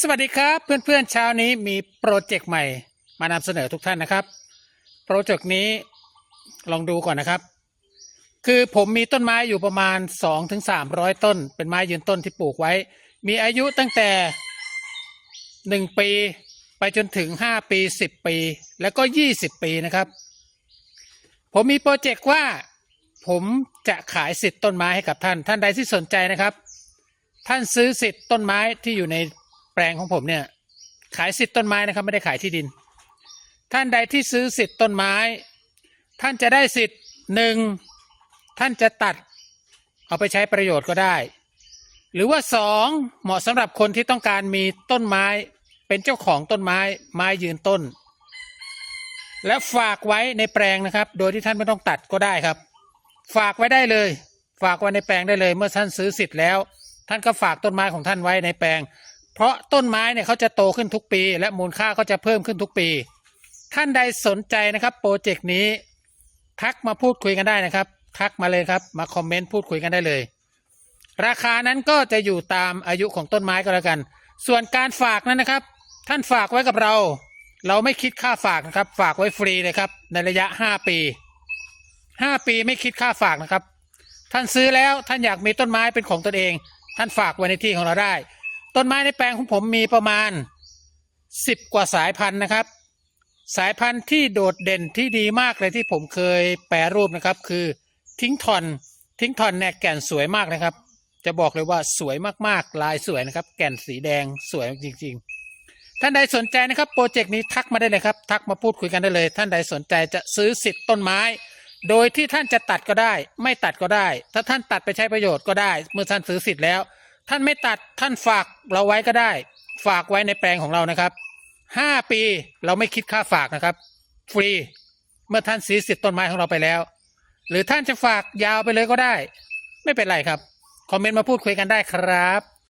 สวัสดีครับเพื่อนๆเช้านี้มีโปรเจกต์ใหม่มานำเสนอทุกท่านนะครับโปรเจกต์นี้ลองดูก่อนนะครับ คือผมมีต้นไม้อยู่ประมาณ2-3ถึง300 ต้น เป็นไม้ยืนต้นที่ปลูกไว้ มีอายุตั้งแต่ 1 ปีไปจนถึง 5 ปี 10 ปี แล้วก็ 20 ปีนะครับ ผมมีโปรเจกต์ว่าผมจะขายสิทธิ์ต้นไม้ให้กับท่าน ท่านใดที่สนใจนะครับ ท่านซื้อสิทธิ์ต้นไม้ที่อยู่ใน แปลงของผมเนี่ย ขายสิทธิ์ต้นไม้นะครับไม่ได้ขายที่ดิน ท่านใดที่ซื้อสิทธิ์ต้นไม้ ท่านจะได้สิทธิ์หนึ่งท่านจะตัดเอาไปใช้ประโยชน์ก็ได้ หรือว่าสองเหมาะสำหรับคนที่ต้องการมีต้นไม้เป็นเจ้าของต้นไม้ไม้ยืนต้น และฝากไว้ในแปลงนะครับ โดยที่ท่านไม่ต้องตัดก็ได้ครับ ฝากไว้ได้เลย ฝากไว้ในแปลงได้เลย เมื่อท่านซื้อสิทธิ์แล้ว ท่านก็ฝากต้นไม้ของท่านไว้ในแปลง เพราะต้นไม้เนี่ยเขาจะโตขึ้นทุกปี และมูลค่าก็จะเพิ่มขึ้นทุกปี ท่านใดสนใจนะครับโปรเจกต์นี้ทักมาพูดคุยกันได้นะครับ ทักมาเลยครับ มาคอมเมนต์พูดคุยกันได้เลย ราคานั้นก็จะอยู่ตามอายุของต้นไม้ก็แล้วกัน ส่วนการฝากนั้นนะครับ ท่านฝากไว้กับเรา เราไม่คิดค่าฝากนะครับ ฝากไว้ฟรีเลยครับ ในระยะ 5 ปี 5 ปีไม่คิดค่าฝากนะครับ ท่านซื้อแล้วท่านอยากมีต้นไม้เป็นของตนเอง ท่านฝากไว้ในที่ของเราได้ ต้นไม้ในแปลงของผมมีประมาณ10กว่าสายพันธุ์นะครับ สายพันธุ์ที่โดดเด่นที่ดีมากเลยที่ผมเคยแปรรูปนะครับ คือทิ้งทอนทิ้งทอนเนี่ยแก่นสวยมากนะครับ จะบอกเลยว่าสวยมากๆ ลายสวยนะครับ แก่นสีแดงสวยจริง ๆ ท่านใดสนใจนะครับโปรเจกต์นี้ทักมาได้เลยครับ ทักมาพูดคุยกันได้เลย ท่านใดสนใจจะซื้อสิทธิ์ต้นไม้ โดยที่ท่านจะตัดก็ได้ ไม่ตัดก็ได้ ถ้าท่านตัดไปใช้ประโยชน์ก็ได้ เมื่อท่านซื้อสิทธิ์แล้ว ท่านไม่ตัดท่านฝากเราไว้ก็ได้ ฝากไว้ในแปลงของเรานะครับห้าปีเราไม่คิดค่าฝากนะครับ ฟรีเมื่อท่านซื้อสิทธิ์ต้นไม้ของเราไปแล้ว หรือท่านจะฝากยาวไปเลยก็ได้ ไม่เป็นไรครับ คอมเมนต์มาพูดคุยกันได้ครับ